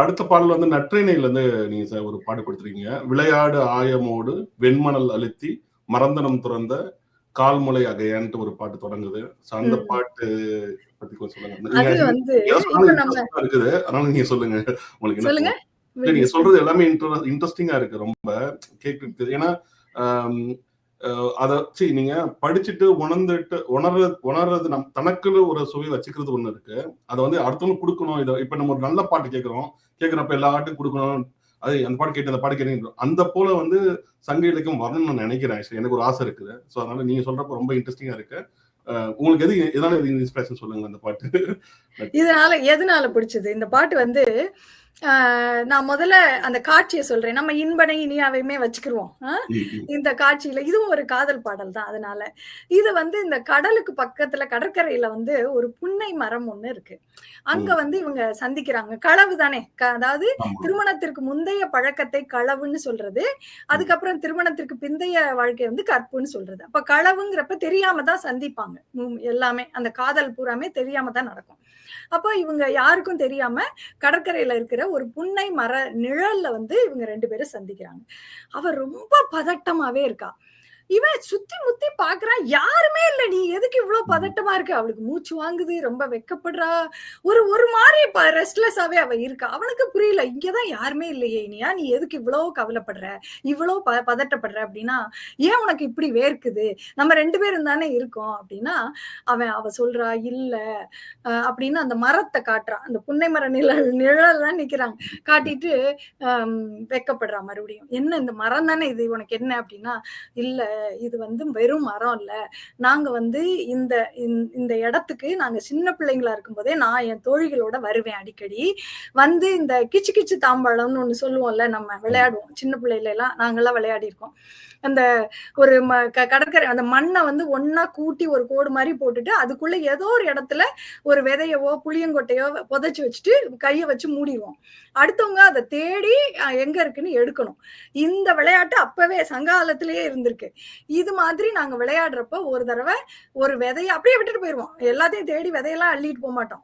அடுத்த பாடல் வந்து நற்றிணையில இருந்து நீங்க ஒரு பாட்டு கொடுத்துருக்கீங்க. விளையாடு ஆயமோடு வெண்மணல் அழுத்தி மறந்தனம் துறந்த கால்முளை அகையான்ட்டு ஒரு பாட்டு தொடங்குது. அந்த. பாட்டு பத்தி சொல்லுங்க. இருக்குது. அதனால நீங்க சொல்லுங்க. உங்களுக்கு என்ன நீங்க சொல்றது எல்லாமே இன்ட்ரெஸ்டிங்கா இருக்கு ரொம்ப. கேட்கறதுக்கு ஏன்னா அதை சரி நீங்க படிச்சுட்டு உணர்ந்துட்டு உணர்றது உணர்றது நம் தனக்குன்னு ஒரு சுவை வச்சுக்கிறது ஒண்ணு இருக்கு. அதை வந்து அடுத்தவங்க கொடுக்கணும். இதை இப்ப நம்ம ஒரு நல்ல பாட்டு கேட்கிறோம் கேட்கிறப்ப எல்லா ஆட்டும் கொடுக்கணும். அது அந்த பாட்டு கேட்டு அந்த பாட்டு கேட்டு அந்த போல வந்து சங்க இலக்கியம் வரணும்னு நான் நினைக்கிறேன் எனக்கு ஒரு ஆசை இருக்குது. ஸோ அதனால நீங்க சொல்றப்ப ரொம்ப இன்ட்ரெஸ்டிங்கா இருக்கு. அஹ், உங்களுக்கு எது எதனால இன்ஸ்பிரேஷன் சொல்லுங்க அந்த பாட்டு? இதனால எதனால பிடிச்சது? இந்த பாட்டு வந்து நான் முதல்ல அந்த காட்சியை சொல்றேன். நம்ம இன்பனை இனியாவையுமே வச்சுக்கிருவோம். இந்த காட்சியில இதுவும் ஒரு காதல் பாடல் தான் அதனால. இது வந்து இந்த கடலுக்கு பக்கத்துல கடற்கரையில வந்து ஒரு புன்னை மரம் ஒண்ணு இருக்கு. அங்க வந்து இவங்க சந்திக்கிறாங்க. களவு தானே? அதாவது. திருமணத்திற்கு முந்தைய பழக்கத்தை களவுன்னு சொல்றது. அதுக்கப்புறம் திருமணத்திற்கு பிந்தைய வாழ்க்கை வந்து கற்புன்னு சொல்றது. அப்ப களவுங்கிறப்ப தெரியாம தான் சந்திப்பாங்க. எல்லாமே. அந்த காதல் பூராமே தெரியாம தான் நடக்கும். அப்போ இவங்க யாருக்கும் தெரியாம கடற்கரையில இருக்கிற ஒரு புன்னை மர நிழல்ல வந்து இவங்க ரெண்டு பேரும் சந்திக்கிறாங்க. அவ ரொம்ப பதட்டமாவே இருக்கா. இவன் சுத்தி முத்தி பாக்குறான் யாருமே இல்ல. நீ எதுக்கு இவ்வளவு பதட்டமா இருக்க? அவளுக்கு மூச்சு வாங்குது ரொம்ப வெக்கப்படுறா. ஒரு ஒரு மாதிரி ரெஸ்ட்லெஸ்ஸாவே அவ இருக்கா. அவனுக்கு புரியல. இங்கதான் யாருமே இல்லையே. இனியா நீ எதுக்கு இவ்வளவு கவலைப்படுற? இவ்வளவு ப பதட்டப்படுற அப்படின்னா ஏன் உனக்கு இப்படி வேர்க்குது? நம்ம ரெண்டு பேரும் தானே இருக்கோம். அப்படின்னா அவன் அவ சொல்றா இல்ல. அப்படின்னு அந்த மரத்தை காட்டுறான் அந்த புன்னை மர நிழல் நிழல் தான் நிக்கிறாங்க. காட்டிட்டு வெக்கப்படுறா மறுபடியும். என்ன இந்த மரம் தானே இது? உனக்கு என்ன? அப்படின்னா இல்ல இது வந்து வெறும் மரம் இல்ல. நாங்க வந்து இந்த இந்த- இந்த இடத்துக்கு நாங்க சின்ன பிள்ளைங்களா இருக்கும்போதே நான் என் தோழிகளோட வருவேன் அடிக்கடி. வந்து இந்த கிச்சு கிச்சு தாம்பாளம்னு ஒண்ணு சொல்லுவோம்ல நம்ம விளையாடுவோம். சின்ன பிள்ளைகளெல்லாம் எல்லாம் நாங்கெல்லாம் விளையாடி இருக்கோம் அந்த ஒரு ம க- கடற்கரை அந்த மண்ணை வந்து ஒன்னா கூட்டி ஒரு கோடு மாதிரி போட்டுட்டு அதுக்குள்ள ஏதோ ஒரு இடத்துல ஒரு விதையவோ புளியங்கொட்டையோ புதைச்சு வச்சுட்டு கையை வச்சு மூடிடுவோம். அடுத்தவங்க அதை தேடி எங்க இருக்குன்னு எடுக்கணும். இந்த விளையாட்டு அப்பவே சங்காலத்திலேயே இருந்திருக்கு. இது மாதிரி நாங்க விளையாடுறப்ப ஒரு தடவை ஒரு விதைய அப்படியே விட்டுட்டு போயிருவோம். எல்லாத்தையும் தேடி விதையெல்லாம் அள்ளிட்டு போக மாட்டோம்.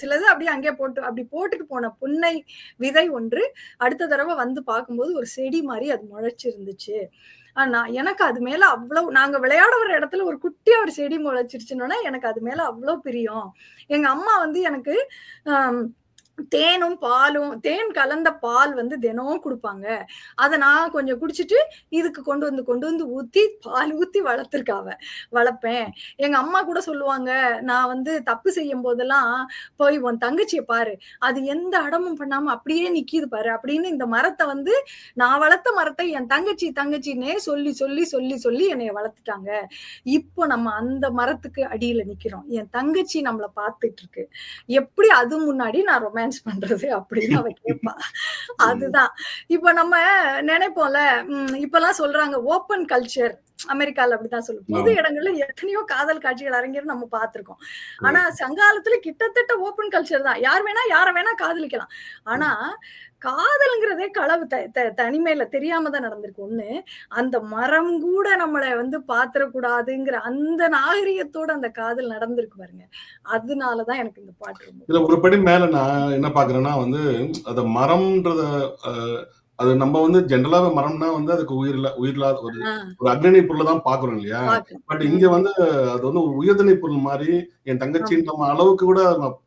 சிலது அப்படியே அங்கேயே போட்டு அப்படி போட்டுட்டு போன புன்னை விதை ஒன்று அடுத்த தடவை வந்து பார்க்கும்போது ஒரு செடி மாதிரி அது முளைச்சிருந்துச்சு. ஆனா எனக்கு அது மேல அவ்வளவு நாங்க விளையாட ஒரு இடத்துல ஒரு குட்டியா ஒரு செடி முளைச்சிருச்சுன்னா எனக்கு அது மேல அவ்வளவு பிரியம். எங்க அம்மா வந்து எனக்கு ஆஹ் தேனும் பாலும் தேன் கலந்த பால் வந்து தினமும் கொடுப்பாங்க. அதை நான் கொஞ்சம் குடிச்சிட்டு இதுக்கு கொண்டு வந்து கொண்டு வந்து ஊத்தி பால் ஊத்தி வளர்த்துருக்காவ வளர்ப்பேன். எங்க அம்மா கூட சொல்லுவாங்க நான் வந்து தப்பு செய்யும் போதெல்லாம் போய் உன் தங்கச்சியை பாரு. அது எந்த அடமும் பண்ணாம அப்படியே நிக்கிது பாரு அப்படின்னு இந்த மரத்தை வந்து நான் வளர்த்த மரத்தை என் தங்கச்சி தங்கச்சின்னே சொல்லி சொல்லி சொல்லி சொல்லி என்னைய வளர்த்துட்டாங்க. இப்போ நம்ம அந்த மரத்துக்கு அடியில நிக்கிறோம். என் தங்கச்சி நம்மளை பார்த்துட்டு இருக்கு. எப்படி அது முன்னாடி நான் ரொம்ப ரொமான்ஸ் பண்றது அப்படின்னு அவ கேட்பா அதுதான். இப்ப நம்ம நினைப்போம்ல இப்பெல்லாம் சொல்றாங்க ஓப்பன் கல்ச்சர் அமெரிக்கால அப்படிதான் சொல்லும் பொது. இடங்கள்ல எத்தனையோ காதல் காட்சிகள் அரங்கேறும் நம்ம பார்த்திருக்கோம். ஆனா சங்காலத்துல கிட்டத்தட்ட ஓப்பன் கல்ச்சர் தான். யார் வேணா யார வேணா காதலிக்கலாம். ஆனா காதல்ங்கிறதே களவு. த- தனிமையில தெரியாம தான் நடந்திருக்கு. ஒண்ணு அந்த மரம் கூட நம்மளை வந்து பாத்திரக்கூடாதுங்கிற அந்த நாகரிகத்தோட அந்த காதல் நடந்திருக்கு பாருங்க. அதனாலதான் எனக்கு இந்த பாட்டு இதுல ஒரு படி மேல நான் என்ன பாக்குறேன்னா வந்து அந்த மரம்ன்றத அது நம்ம வந்து ஜென்ரலாவே மரம்னா வந்து அதுக்கு உயிரில உயிரில்லாத ஒரு ஆஹ் ஒரு அக்னி பொருள் தான் பாக்குறோம் இல்லையா. பட் இங்க வந்து அது வந்து ஒரு உயர்தனை பொருள் மாதிரி என் தங்கச்சின்ற அளவுக்கு கூட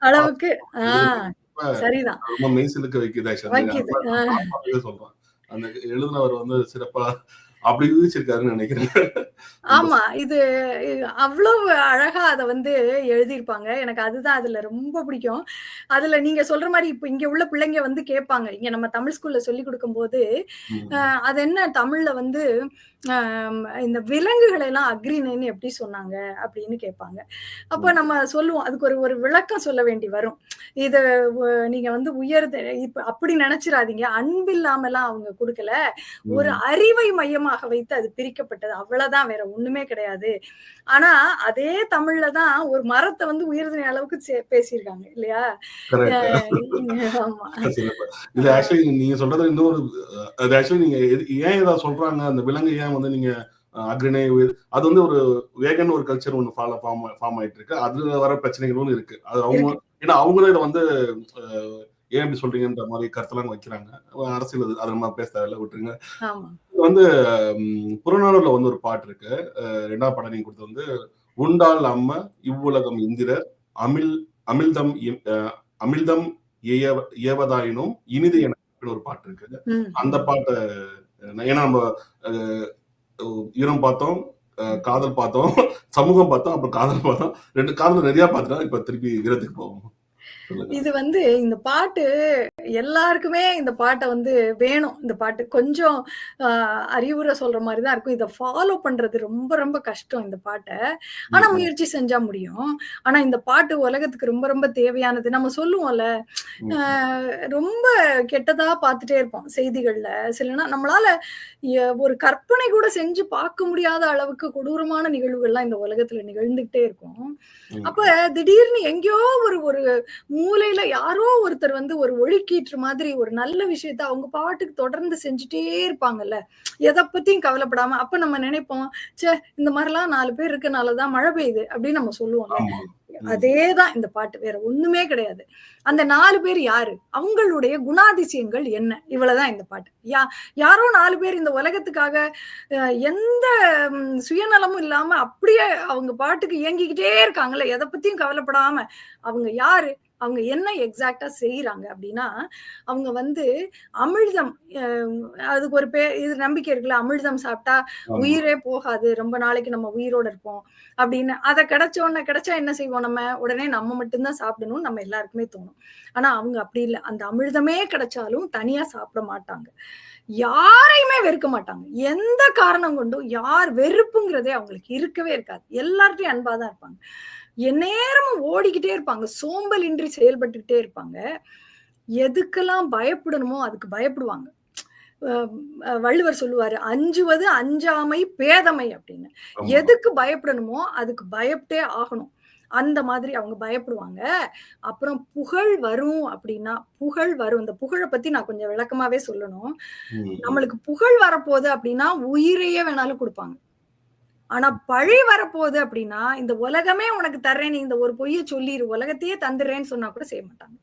அளவுக்கு சரிதான். ரொம்ப மெய்சிலுக்கு வைக்குது actually. வைக்குது. அந்த ஆஹ் பாப்பாவே சொல்றேன். அந்த எழுதினவர் வந்து சிறப்பா அப்படி யூகிச்சிருக்காருன்னு நினைக்கிறேன். ஆமா இது அவ்வளவு அழகா அத வந்து எழுதியிருப்பாங்க. எனக்கு அதுதான் அதுல ரொம்ப பிடிக்கும். அதுல நீங்க சொல்ற மாதிரி இப்ப இங்க உள்ள பிள்ளைங்க வந்து கேட்பாங்க. இங்க நம்ம தமிழ் ஸ்கூல்ல சொல்லி கொடுக்கும்போது ம். அஹ், அது என்ன தமிழ்ல வந்து இந்த விலங்குகளை எல்லாம் அக்ரிணைன்னு எப்படி சொன்னாங்க அப்படின்னு கேட்பாங்க. அப்ப நம்ம சொல்லுவோம் அதுக்கு ஒரு ஒரு விளக்கம் சொல்ல வேண்டி வரும். இது நீங்க வந்து உயர்து இப்ப அப்படி நினைச்சிடாதீங்க அன்பில்லாமலாம் அவங்க கொடுக்கல. ஒரு அறிவை மையமாக வைத்து அது பிரிக்கப்பட்டது. அவ்வளவுதான் வேற ஒண்ணுமே கிடையாது. ஆனா அதே தமிழ்ல தான் ஒரு மரத்தை வந்து உயர்தினை அளவுக்கு பேசியிருக்காங்க இல்லையா. இது ஆக்சுவலி நீங்க சொல்றது இன்னொரு அது ஆக்சுவலி நீங்க ஏன் இதை சொல்றாங்க? அந்த விலங்கு ஏன் வந்து நீங்க உயிர் அது வந்து ஒரு வேகன் ஒரு கல்ச்சர் ஒன்று ஃபாலோ ஃபார்ம் ஃபார்ம் ஆயிட்டு இருக்கு அதுல வர பிரச்சனைகளும் இருக்கு. அது அவங்க ஏன்னா அவங்களும் இதை வந்து ஏன் இப்படி சொல்றீங்கன்ற மாதிரி கருத்தெல்லாம் வைக்கிறாங்க. அரசியல் அது- நம்ம பேச தேவையில்ல விட்டுருங்க. வந்து புறநானூர்ல வந்து ஒரு பாட்டு இருக்கு. ரெண்டாவது பாடம் நீங்க கொடுத்தது வந்து உண்டால் அம்ம இவ்வுலகம் இந்திரர் அமில் அமிழ்தம் அமிழ்தம் ஏவ- ஏவதாயினும் இனிது என ஒரு பாட்டு இருக்கு. அந்த பாட்டை ஏன்னா நம்ம ஈரம் பார்த்தோம் காதல் பார்த்தோம் சமூகம் பார்த்தோம் அப்புறம் காதல் பார்த்தோம். ரெண்டு காதல் நிறைய பார்த்துட்டா இப்ப திருப்பி வீரத்துக்கு போவோம். இது வந்து இந்த பாட்டு எல்லாருக்குமே இந்த பாட்டை வந்து வேணும். இந்த பாட்டு கொஞ்சம் ஆஹ், அறிவுரை சொல்ற மாதிரி தான் இருக்கும். இதை ஃபாலோ பண்றது ரொம்ப ரொம்ப கஷ்டம் இந்த பாட்டை. ஆனா முயற்சி செஞ்சா முடியும். ஆனா இந்த பாட்டு உலகத்துக்கு ரொம்ப ரொம்ப தேவையானது. நம்ம சொல்லுவோம்ல ரொம்ப கெட்டதா பார்த்துட்டே இருப்போம் செய்திகள்ல. சிலனா நம்மளால ஒரு கற்பனை கூட செஞ்சு பார்க்க முடியாத அளவுக்கு கொடூரமான நிகழ்வுகள்லாம் இந்த உலகத்துல நிகழ்ந்துகிட்டே இருக்கும். அப்ப திடீர்னு எங்கேயோ ஒரு ஒரு மூலையில யாரோ ஒருத்தர் வந்து ஒரு ஒழுக்கீற்று மாதிரி ஒரு நல்ல விஷயத்த அவங்க பாட்டுக்கு தொடர்ந்து செஞ்சுட்டே இருப்பாங்கல்ல. எதை பத்தியும் கவலைப்படாம அப்ப நம்ம நினைப்போம் ச்சே இந்த மாதிரிலாம் நாலு பேர் இருக்கனாலதான் மழை பெய்யுது அப்படின்னு நம்ம சொல்லுவோம்ல. ஆமா. ம், அதேதான் இந்த பாட்டு. வேற ஒண்ணுமே கிடையாது. அந்த நாலு பேர் யாரு? அவங்களுடைய குணாதிசயங்கள் என்ன? இவ்வளவுதான் இந்த பாட்டு. யா யாரோ நாலு பேர் இந்த உலகத்துக்காக எந்த சுயநலமும் இல்லாம அப்படியே அவங்க பாட்டுக்கு இயங்கிக்கிட்டே இருக்காங்கல்ல. எதை பத்தியும் கவலைப்படாம அவங்க யாரு? அவங்க என்ன எக்ஸாக்டா செய்யறாங்க அப்படின்னா அவங்க வந்து அமிழ்தம் அஹ், அதுக்கு ஒரு பேர் இது நம்பிக்கை இருக்குல்ல அமிழ்தம் சாப்பிட்டா உயிரே போகாது ரொம்ப நாளைக்கு நம்ம உயிரோட இருப்போம் அப்படின்னு. அதை கிடைச்ச உடனே கிடைச்சா என்ன செய்வோம் நம்ம? உடனே நம்ம மட்டும்தான் சாப்பிடணும் நம்ம எல்லாருக்குமே தோணும். ஆனா அவங்க அப்படி இல்லை. அந்த அமிர்தமே கிடைச்சாலும் தனியா சாப்பிட மாட்டாங்க. யாரையுமே வெறுக்க மாட்டாங்க. எந்த காரணம் கொண்டும் யார் வெறுப்புங்கிறதே அவங்களுக்கு இருக்கவே இருக்காது. எல்லார்ட்டையும் அன்பாதான் இருப்பாங்க. எந்நேரமும் ஓடிக்கிட்டே இருப்பாங்க. சோம்பலின்றி செயல்பட்டுக்கிட்டே இருப்பாங்க. எதுக்கெல்லாம் பயப்படணுமோ அதுக்கு பயப்படுவாங்க. வள்ளுவர் சொல்லுவாரு அஞ்சுவது அஞ்சாமை பேதமை அப்படின்னு. எதுக்கு பயப்படணுமோ அதுக்கு பயப்பட்டே ஆகணும். அந்த மாதிரி அவங்க பயப்படுவாங்க. அப்புறம் புகழ் வரும் அப்படின்னா புகழ் வரும். இந்த புகழை பத்தி நான் கொஞ்சம் விளக்கமாவே சொல்லணும். நம்மளுக்கு புகழ் வரப்போகுது அப்படின்னா உயிரையே வேணாலும் கொடுப்பாங்க. ஆனா பழி வரப்போகுது அப்படின்னா இந்த உலகமே உனக்கு தர்றேன் நீ இந்த ஒரு பொய்ய சொல்லிரு உலகத்தையே தந்துடுறேன்னு சொன்னா கூட செய்ய மாட்டாங்க.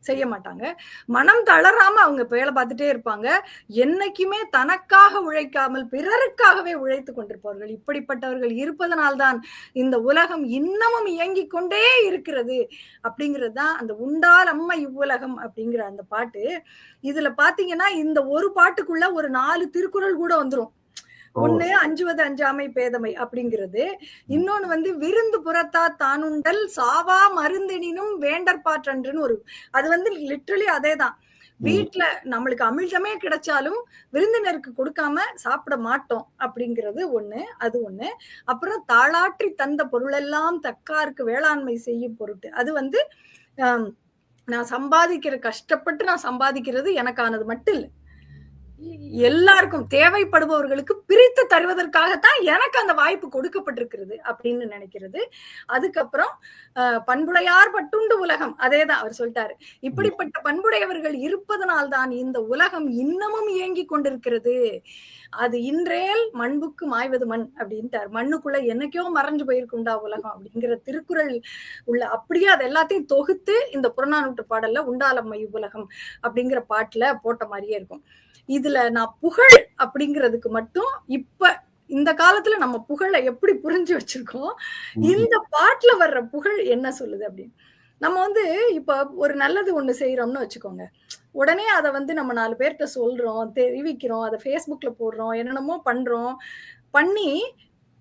செய்ய மாட்டாங்க. மனம் தளராம அவங்க வேலை பார்த்துட்டே இருப்பாங்க. என்னைக்குமே தனக்காக உழைக்காமல் பிறருக்காகவே உழைத்து கொண்டிருப்பார்கள் இப்படிப்பட்டவர்கள் இருப்பதனால்தான் இந்த உலகம் இன்னமும் இயங்கிக் கொண்டே இருக்கிறது அப்படிங்கிறது தான் அந்த உண்டால் அம்மா இவ்வுலகம் அப்படிங்கிற அந்த பாட்டு. இதுல பாத்தீங்கன்னா இந்த ஒரு பாட்டுக்குள்ள ஒரு நாலு திருக்குறள் கூட வந்துரும். ஓ ஒண்ணு அஞ்சுவது அஞ்சாமை பேதமை அப்படிங்கிறது. இன்னொன்னு வந்து விருந்து புறத்தா தானுண்டல் சாவா மருந்தெனினும் வேண்டற்பாற்றன்றுன்னு ஒரு அது வந்து லிட்ரலி அதேதான். ம், வீட்ல நம்மளுக்கு அமிழ்தமே கிடைச்சாலும் விருந்தினருக்கு கொடுக்காம சாப்பிட மாட்டோம் அப்படிங்கிறது ஒண்ணு அது ஒண்ணு. அப்புறம் தாளாற்றி தந்த பொருளெல்லாம் தக்காருக்கு வேளாண்மை செய்யும் பொருட்டு. அது வந்து நான் சம்பாதிக்கிற கஷ்டப்பட்டு நான் சம்பாதிக்கிறது எனக்கானது மட்டும் இல்லை. எல்லாருக்கும் தேவைப்படுபவர்களுக்கு பிரித்து தருவதற்காகத்தான் எனக்கு அந்த வாய்ப்பு கொடுக்கப்பட்டிருக்கிறது அப்படின்னு நினைக்கிறது. அதுக்கப்புறம் பண்புடையார் பட்டுண்டு உலகம். அதேதான் அவர் சொல்லிட்டாரு. இப்படிப்பட்ட பண்புடையவர்கள் இருப்பதனால்தான் இந்த உலகம் இன்னமும் இயங்கிக் கொண்டிருக்கிறது. அது இன்றேல் மண்புக்கு மாய்வது மண் அப்படின்ட்டார். மண்ணுக்குள்ள என்னைக்கோ மறைஞ்சு போயிருக்குண்டா உலகம் அப்படிங்கிற திருக்குறள் உள்ள அப்படியே அது எல்லாத்தையும் தொகுத்து இந்த புறநானூற்று பாடல்ல உண்டாலம்மை உலகம் அப்படிங்கிற பாட்டுல போட்ட மாதிரியே இருக்கும். இதுல நான் புகழ் அப்படிங்கிறதுக்கு மட்டும் இப்ப இந்த காலத்துல நம்ம புகழை எப்படி புரிஞ்சு வச்சிருக்கோம். இந்த பாட்டுல வர்ற புகழ் என்ன சொல்லுது அப்படின்னு. நம்ம வந்து இப்ப ஒரு நல்லது ஒண்ணு செய்யறோம்னு வச்சுக்கோங்க. உடனே அதை வந்து நம்ம நாலு பேர்கிட்ட சொல்றோம் தெரிவிக்கிறோம் அதை ஃபேஸ்புக்ல போடுறோம் என்னென்னமோ பண்றோம். பண்ணி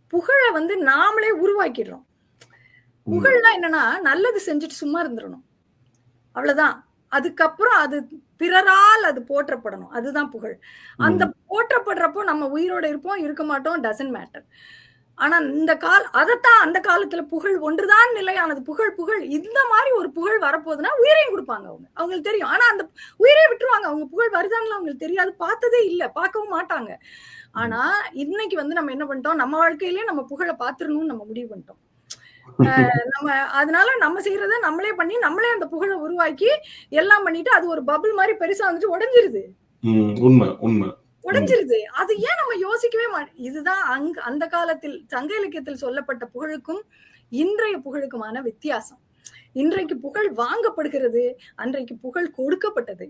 புகழை வந்து நாமளே உருவாக்கிடுறோம். புகழ்னா என்னன்னா நல்லது செஞ்சுட்டு சும்மா இருந்துடணும் அவ்வளவுதான். அதுக்கப்புறம் அது பிறரால் அது போற்றப்படணும். அதுதான் புகழ். அந்த. போற்றப்படுறப்போ நம்ம உயிரோட இருப்போம் இருக்க மாட்டோம் டசன்ட் மேட்டர் ஆனா இந்த கால் அதைத்தான் அந்த காலத்துல புகழ் ஒன்றுதான் நிலையானது. புகழ் புகழ் இந்த மாதிரி ஒரு புகழ் வரப்போகுதுன்னா உயிரையும் கொடுப்பாங்க அவங்க. அவங்களுக்கு தெரியும். ஆனா அந்த உயிரை விட்டுருவாங்க. அவங்க புகழ் வருதான்னு அவங்களுக்கு தெரியாது. பார்த்ததே இல்ல. பார்க்கவும் மாட்டாங்க. ஆனா இன்னைக்கு வந்து நம்ம என்ன பண்ணிட்டோம்? நம்ம வாழ்க்கையிலேயே நம்ம புகழை பார்த்துடணும்னு நம்ம முடிவு பண்ணிட்டோம். நம்ம அதனால நம்ம செய்யறத நம்மளே பண்ணி நம்மளே அந்த புகழை உருவாக்கி எல்லாம் பண்ணிட்டு அது ஒரு பபிள் மாதிரி பெருசா வந்துட்டு உடைஞ்சிருது. உண்மை உண்மை. உடைஞ்சிருது. அது ஏன் நம்ம யோசிக்கவே மாட்டோம் இதுதான் அங்க அந்த காலத்தில் சங்க இலக்கியத்தில் சொல்லப்பட்ட புகழுக்கும் இன்றைய புகழுக்குமான வித்தியாசம். இன்றைக்கு புகழ் வாங்கப்படுகிறது. அன்றைக்கு புகழ் கொடுக்கப்பட்டது.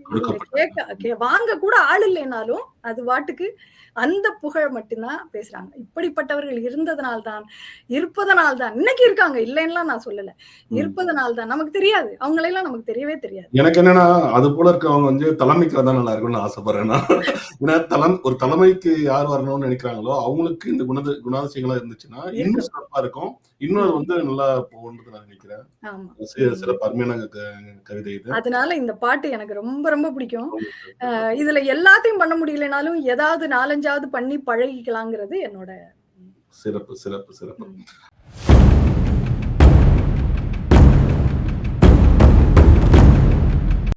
கேட்க கே- வாங்க கூட ஆள் இல்லைனாலும் அது வாட்டுக்கு அந்த புகழ் மட்டும்தான் பேசுறாங்க. இப்படிப்பட்டவர்கள் இருந்ததனால்தான் இருப்பதனால்தான் இன்னைக்கு இருக்காங்க இல்லைன்னா நான் சொல்லல. இருப்பதனால்தான் நமக்கு தெரியாது. அவங்களெல்லாம் நமக்கு தெரியவே தெரியாது. எனக்கு என்னன்னா அது போல இருக்கவங்க வந்து தலைமைக்கு வந்தா நல்லா இருக்கும்னு ஆசைப்படுறேன். ஏன்னா தலம் ஒரு தலைமைக்கு யார் வரணும்னு நினைக்கிறாங்களோ அவங்களுக்கு இந்த குண குணாதிசயங்களா இருந்துச்சுன்னா இன்னும் சிறப்பா இருக்கும். இன்னும் அது வந்து நல்லா போகும்னு நான் நினைக்கிறேன். ஆமா. சி- சிறப்பு அருமையான கவிதை இது. அதனால இந்த பாட்டு எனக்கு ரொம்ப ரொம்ப பிடிக்கும். இதுல எல்லாத்தையும் பண்ண முடியலனாலும் ஏதாவது நாலஞ்சாவது பண்ணி பழகிக்கலாங்கிறது என்னோட சிறப்பு சிறப்பு சிறப்பு.